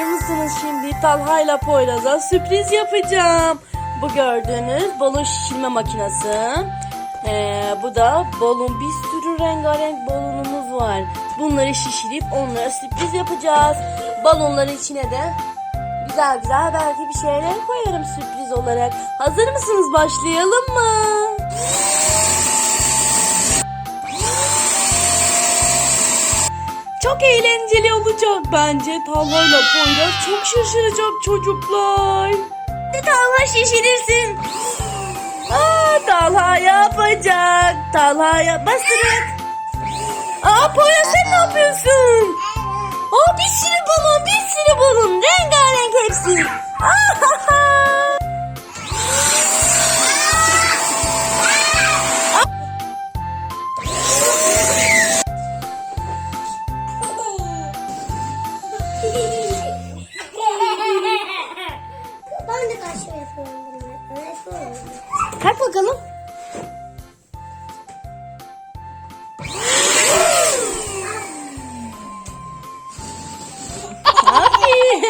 Hazır mısınız şimdi Talha ile Poyraz'a sürpriz yapacağım. Bu gördüğünüz balon şişirme makinesi. Ee, bu da balon bir sürü rengarenk balonumuz var. Bunları şişirip onlara sürpriz yapacağız. Balonların içine de güzel güzel belki bir şeyler koyarım sürpriz olarak. Hazır mısınız? Başlayalım mı? Çok eğlenceli olacak bence. Talha ile Poyraz çok şaşıracak çocuklar. Talha şişirirsin. Aa, Talha yapacak. Talha yap. Bastırın. Aa Poyraz sen ne yapıyorsun? Aa bir sürü balon bir sürü balon. Rengarenk hepsi.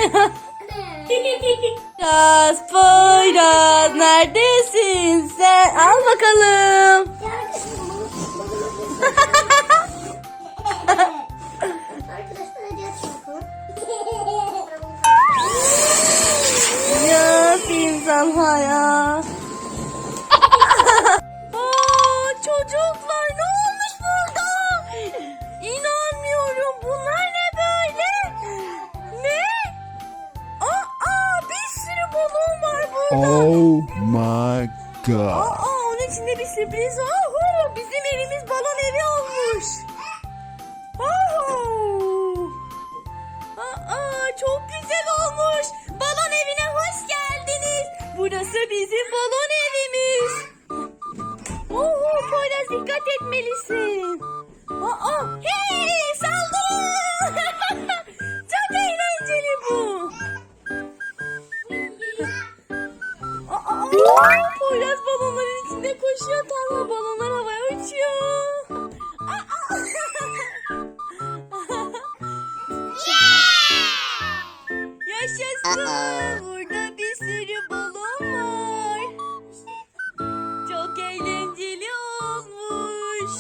Poyraz, Poyraz neredesin sen? Al bakalım. Ya Talha ya. Aa, çocuklar god. Aa, onun içinde bir sürpriz var. Bizim evimiz balon evi olmuş. Aa, çok güzel olmuş. Balon evine hoş geldiniz. Burası bizim balon evimiz. Oo, Poyraz dikkat etmelisin. Yaşasın. Burada bir sürü balon var. Çok eğlenceli olmuş.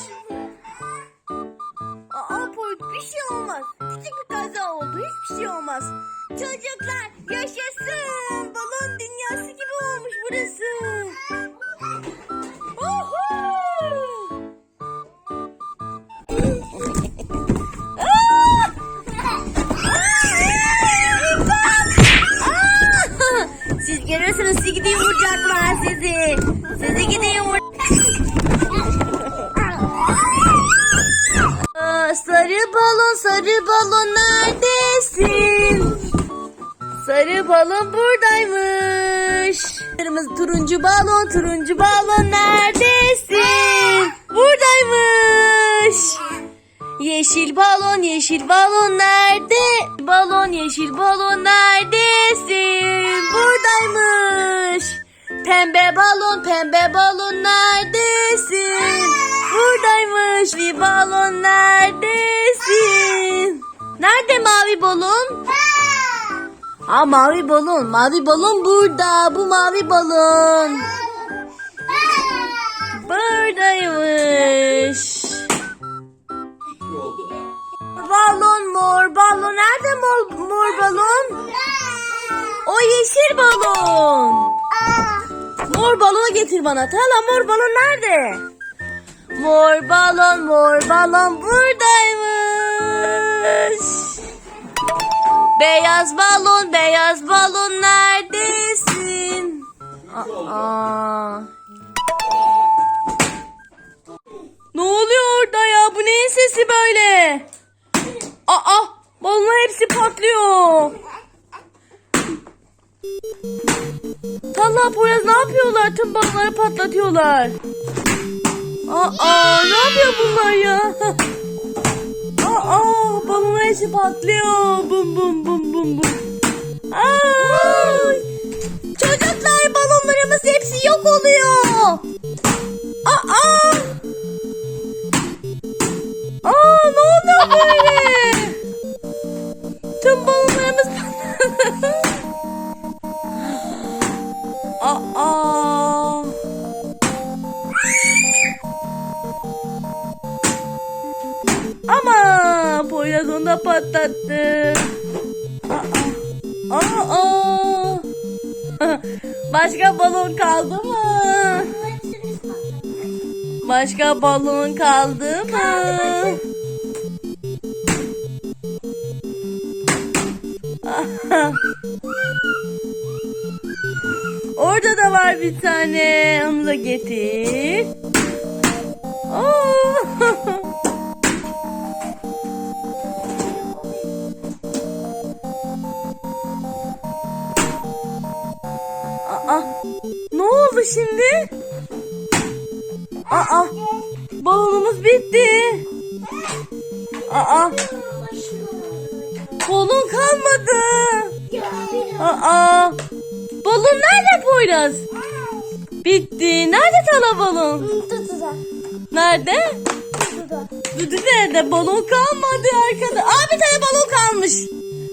Aa Poyraz bir şey olmaz. Küçük bir kaza oldu. Hiçbir şey olmaz. Çocuklar yaşasın. Balon dünyası gibi olmuş burası. Balon turuncu balon neredesin? Buradaymış. Yeşil balon yeşil balon nerede? Balon yeşil balon neredesin? Buradaymış. Pembe balon pembe balon neredesin? Buradaymış. Bir balon neredesin? Nerede mavi balon? Aa mavi balon. Mavi balon burada. Bu mavi balon. Buradaymış. Balon mor balon. Nerede mor, mor balon? O yeşil balon. Mor balonu getir bana. Tala mor balon nerede? Mor balon mor balon buradaymış. Beyaz balon beyaz balon neredesin? Aa. Ne oluyor orada ya? Bu neyin sesi böyle? Aa, balonlar hepsi patlıyor. Talha Poyraz ne yapıyorlar? Tüm balonları patlatıyorlar. Aa, ne yapıyor bunlar ya? Aa, Babamın eşi patlıyor. Bum bum bum bum bum. Ay! Çocuklar balonlarımız hepsi yok oluyor. Aa! Aa ne oldu böyle? Tüm balonlarımız Aa! Patlattı. Aa, aa. Başka balon kaldı mı? Başka balon kaldı mı? Orada da var bir tane. Onu da getir. Aa, oldu şimdi? Aa, balonumuz bitti. Aa, balon kalmadı. Aa, balon nerede Poyraz? Bitti. Nerede tala balon? Nerede? Düdü nerede? Balon kalmadı arkada. Aa bir tane balon kalmış.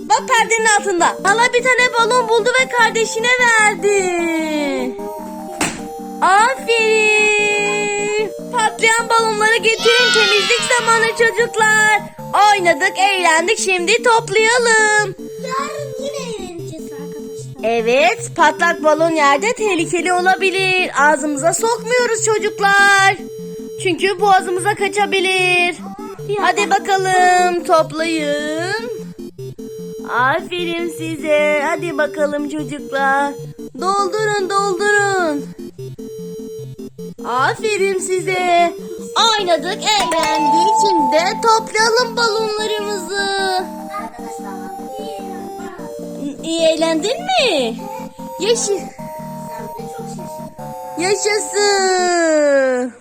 Bak perdenin altında. Hala bir tane balon buldu ve kardeşine verdi. Balonları getirin temizlik zamanı çocuklar. Oynadık, eğlendik. Şimdi toplayalım. Yarın yine eğleneceğiz arkadaşlar. Evet, patlak balon yerde tehlikeli olabilir. Ağzımıza sokmuyoruz çocuklar. Çünkü boğazımıza kaçabilir. Hadi bakalım toplayın. Aferin size. Hadi bakalım çocuklar. Doldurun doldurun. Aferin size oynadık, eğlendik. Şimdi toplayalım balonlarımızı. İyi eğlendin mi? Yaşa. Yaşasın.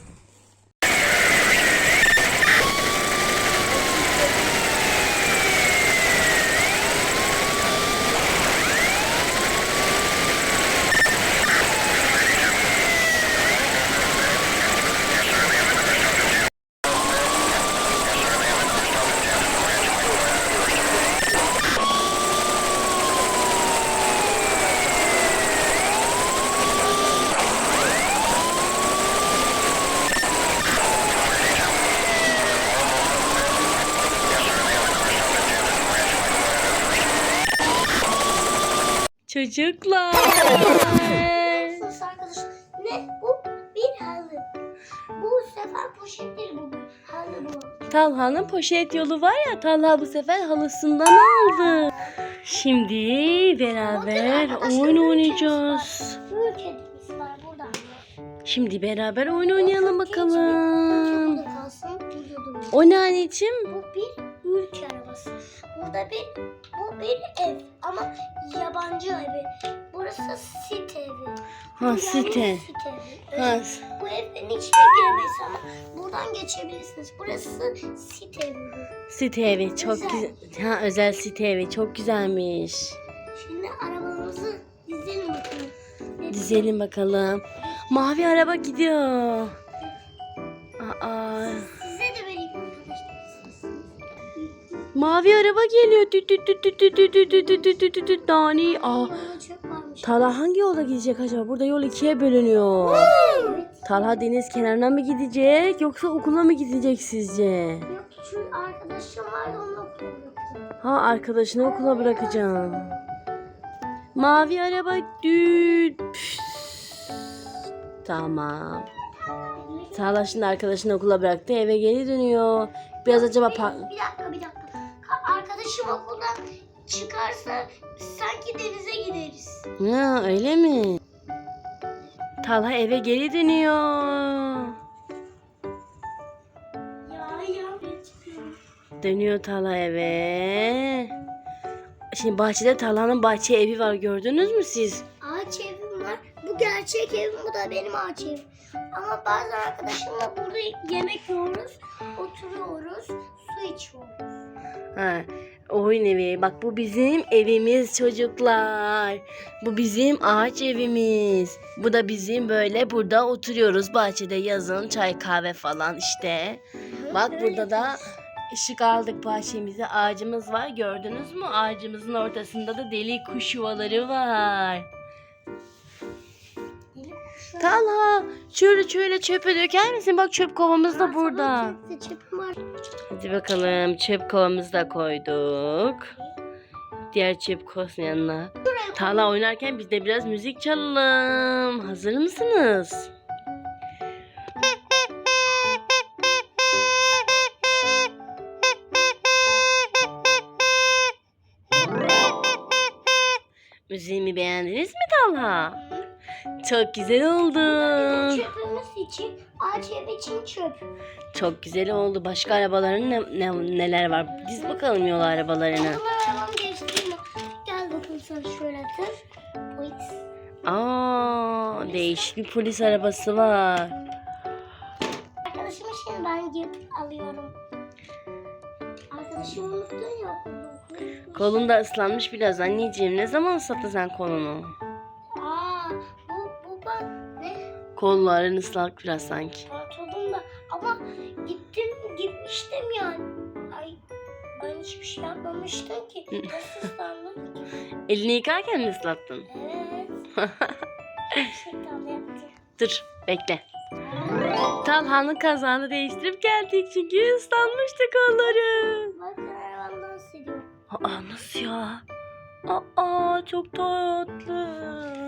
Çocuklar. Sus arkadaşlar. Ne? Bu bir halı. Bu sefer poşet değil bu. Halı bu. Talha'nın poşet yolu var ya Talha bu sefer halısından aldı. Şimdi beraber oyun oynayacağız. Büyük kedimiz var burada. Şimdi beraber oyun oynayalım bakalım. O ne anneciğim? Bu bir ülke arabası. Burada bir bu bir ev ama yabancı evi. Burası site evi. Ha Yani site. Site evi. Ha. Bu evlerin içine giremeyiz ama buradan geçebilirsiniz. Burası site evi. site evi çok Özel. güzel. Ha özel site evi çok güzelmiş. Şimdi arabalarımızı dizelim bakalım. Dizelim bakalım. Mavi araba gidiyor. Mavi araba geliyor. Tüt tüt tüt tüt tüt tüt tüt tüt tüt tüt tüt tüt. Dani. Aa. Talha hangi yola gidecek acaba? Burada yol ikiye bölünüyor. Talha deniz kenarına mı gidecek yoksa okula mı gidecek sizce? Yok şu arkadaşım vardı onu okula bırakacağım. Ha arkadaşını okula bırakacağım. Mavi araba düt. Tamam. Talha şimdi arkadaşını okula bıraktı eve geri dönüyor. Biraz acaba Bir dakika bir dakika. Arkadaşım okuldan çıkarsa sanki denize gideriz. Ha, öyle mi? Talha eve geri dönüyor. Ya ya. Dönüyor Talha eve. Şimdi bahçede Talha'nın bahçe evi var gördünüz mü siz? Ağaç evim var. Bu gerçek evim bu da benim ağaç evim. Ama bazen arkadaşımla burada yemek yiyoruz, oturuyoruz, su içiyoruz. Ha, oyun evi. Bak bu bizim evimiz çocuklar. Bu bizim ağaç evimiz. Bu da bizim böyle burada oturuyoruz bahçede yazın çay kahve falan işte. Bak burada da ışık aldık bahçemize. Ağacımız var gördünüz mü? Ağacımızın ortasında da deli kuş yuvaları var. Talha şöyle şöyle çöpü döker misin? Bak çöp kovamız da burada. Hadi bakalım çöp kovamızı da koyduk. Diğer çöp kovasının yanına. Talha oynarken biz de biraz müzik çalalım. Hazır mısınız? Müziğimi beğendiniz mi Talha? Çok güzel oldu. Çöpümüz için, ağaç ev için çöp. Çok güzel oldu. Başka arabaların ne, ne- neler var? Diz bakalım yol arabalarını. Ama arabam geçti mi? Gel bakalım sen şöyle. Oy. Aa, değişik bir polis arabası var. Arkadaşımı şimdi ben gidip alıyorum. Arkadaşımı unuttun ya. Kolun da ıslanmış biraz anneciğim. Ne zaman ıslattın sen kolunu? Kolların ıslak biraz sanki. Pantolonum da ama gittim gitmiştim yani. Ay ben hiçbir şey yapmamıştım ki. Nasıl ıslandım ki? Elini yıkarken mi ıslattın? Evet. Şeytan yaptı. Dur bekle. Talhan'ın kazağını değiştirip geldik çünkü ıslanmıştı kolları. Bak arabamdan siliyorum. Aa nasıl ya? Aa çok tatlı.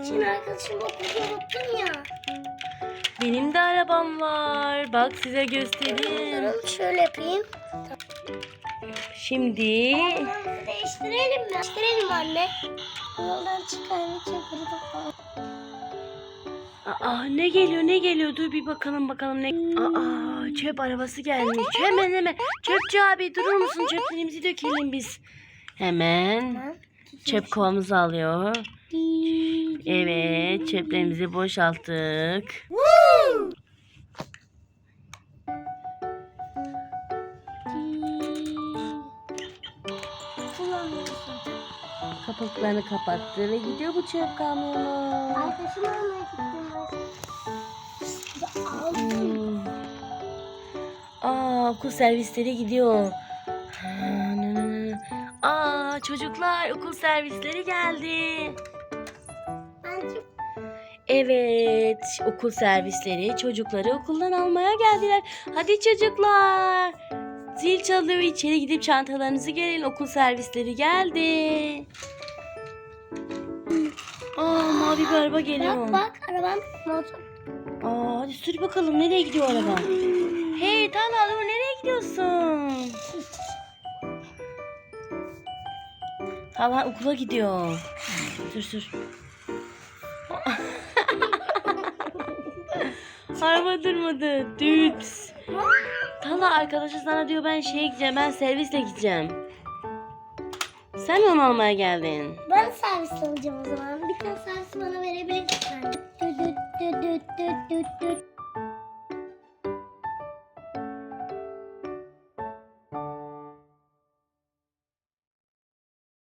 Şimdi arkadaşım okulda unuttum ya. Benim de arabam var. Bak size göstereyim. Durun şöyle yapayım. Şimdi değiştirelim mi? Değiştirelim anne. Yoldan çıkan çöpleri toplayalım. Aa ne geliyor ne geliyor dur bir bakalım bakalım ne Aa çöp arabası gelmiş hemen hemen çöpçü abi durur musun çöplerimizi dökelim biz Hemen çöp kovamızı alıyor Evet çöplerimizi boşalttık Kullanmıyorsun. Kapaklarını kapattı ve gidiyor bu çöp kamyonu Arkadaşım almaya gittim. Hmm. Aa okul servisleri gidiyor. Aa çocuklar okul servisleri geldi. Evet okul servisleri çocukları okuldan almaya geldiler. Hadi çocuklar. Zil çalıyor içeri gidip çantalarınızı gelin okul servisleri geldi. Aa mavi bir araba geliyor. bak bak arabam motor. Aa hadi sür bakalım nereye gidiyor araba? Hey Talha nereye gidiyorsun? Talha okula gidiyor. Sür sür. araba durmadı. Düt. Talha arkadaşı sana diyor ben şeye gideceğim ben servisle gideceğim. Sen mi onu almaya geldin? Ben servis alacağım o zaman. Bir tane servis bana verebilir misin? Düt düt düt düt düt düt düt